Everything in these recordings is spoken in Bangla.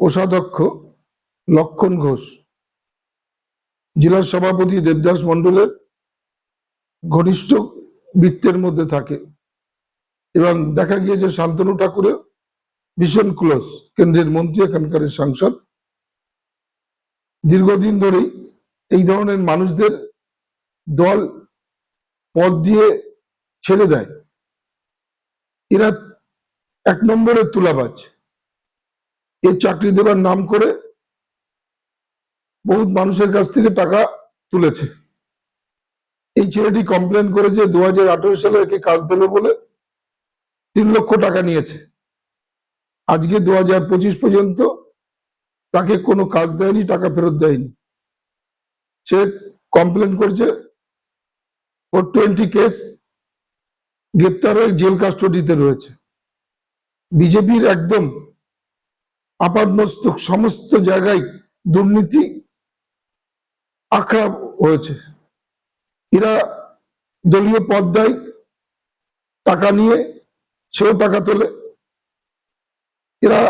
কোষাধ্যক্ষ লক্ষণ ঘোষ। জেলার সভাপতি দেবদাস মণ্ডলের ঘনিষ্ঠ বৃত্তের মধ্যে থাকে এবং দেখা গিয়েছে শান্তনু ঠাকুরের ভীষণ ক্লোজ কেন্দ্রের মন্ত্রী, এখানকার সাংসদ। দীর্ঘদিন ধরেই এই ধরনের মানুষদের দল পদ দিয়ে ছেড়ে দেয়। এরা এক নম্বরের তুলাবাজ। এর চাকরি দেবার নাম করে বহুত মানুষের কাছ থেকে টাকা তুলেছে। এই ছেলেটি কমপ্লেন করেছে দু সালে একে কাজ দেবে বলে তিন লক্ষ টাকা নিয়েছে। আজকে দু পর্যন্ত তাকে কোনো কাজ দেয়নি, টাকা ফেরত দেয়নি। সে কমপ্লেন করেছে ফোর টোয়েন্টি কেস গ্রেপ্তার হয়ে জেল কাস্টডিতে রয়েছে। বিজেপির একদম আপাদমস্তক সমস্ত জায়গায় দুর্নীতি, আখড়া হয়েছে। এরা দলীয় পদ দেয় টাকা নিয়ে সেও টাকা তোলে। এরা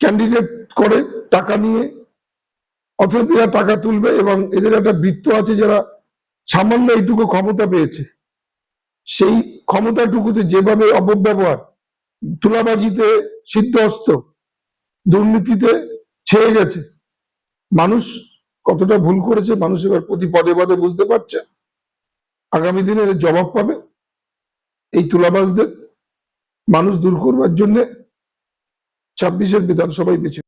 ক্যান্ডিডেট করে টাকা নিয়ে অথবা এরা টাকা তুলবে এবং এদের একটা বৃত্ত আছে যারা সামান্য এইটুকু ক্ষমতা পেয়েছে। সেই ক্ষমতাটুকুতে যেভাবে অপব্যবহার, তুলাবাজিতে সিদ্ধহস্ত দুর্নীতিতে ছেয়ে গেছে। মানুষ কতটা ভুল করেছে, মানুষ এবার প্রতি পদে পদে বুঝতে পারছে। আগামী দিনে জবাব পাবে এই তুলাবাসদের মানুষ দূর করবার জন্য ছাব্বিশের বিধানসভায় বেছে